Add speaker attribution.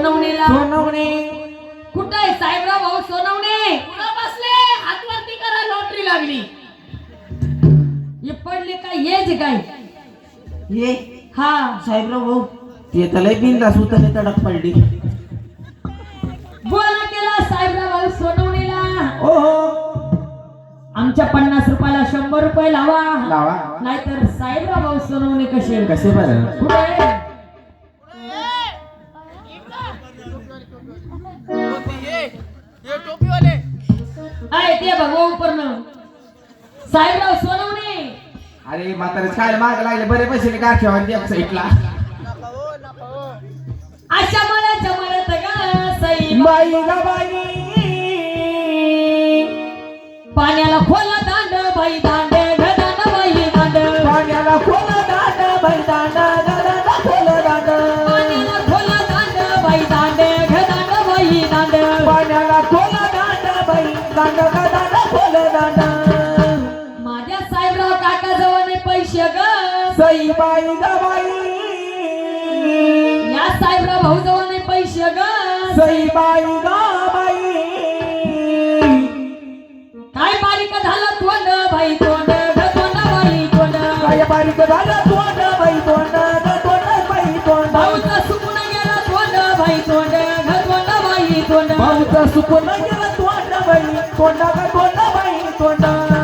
Speaker 1: सोनवणेला
Speaker 2: सोनवणे.
Speaker 1: कुठं आहे साहेबराव भाऊ सोनवणे? कुठं बसले? हातवरती करा लॉटरी लागली. हे पडले काय हेच काय
Speaker 2: ये
Speaker 1: हा?
Speaker 2: साहेबराव भाऊ ते तर लय बिंदास उतरले तडक पडली.
Speaker 1: बोला केला साहेबराव भाऊ सोनवणेला
Speaker 2: ओहो
Speaker 1: आमच्या पन्नास रुपयाला शंभर रुपये लावा.
Speaker 2: लावा.
Speaker 1: नाहीतर साहेबराव भाऊ सोनवणे कसे?
Speaker 2: कसे बरं?
Speaker 1: कुठे आहे? आहे ते बघू पूर्ण साहेबराव सोनवणे.
Speaker 2: अरे म्हातारे काय माग लागले बरे पैसे का ठेवा एक साईडला.
Speaker 1: अशा मळ्याच्या मळ्यात ग सई
Speaker 2: बाई ग बाई.
Speaker 1: पाण्याला खोला दांड बाई दांड दांड बाई दांड.
Speaker 2: पाण्याला खोल दांड बाई दांड.
Speaker 1: माझ्या साहेबराव काका जवळ पैसे ग. या साहेबराव भाऊ जवळ पैसे ग. काय बारीक झालं तोंड? बाई तोंड ग तोंड बाई तोंड.
Speaker 2: काय बारीक झालं तोंड बाई तोंड ग तोंड बाई तोंड
Speaker 1: भाऊचा सुकून गेला तोंड बाई तोंड ग तोंड बाई तोंड.
Speaker 2: भाऊचं सुकून गेलं तोंड बाई तोंड ग तोंड बाई तोंड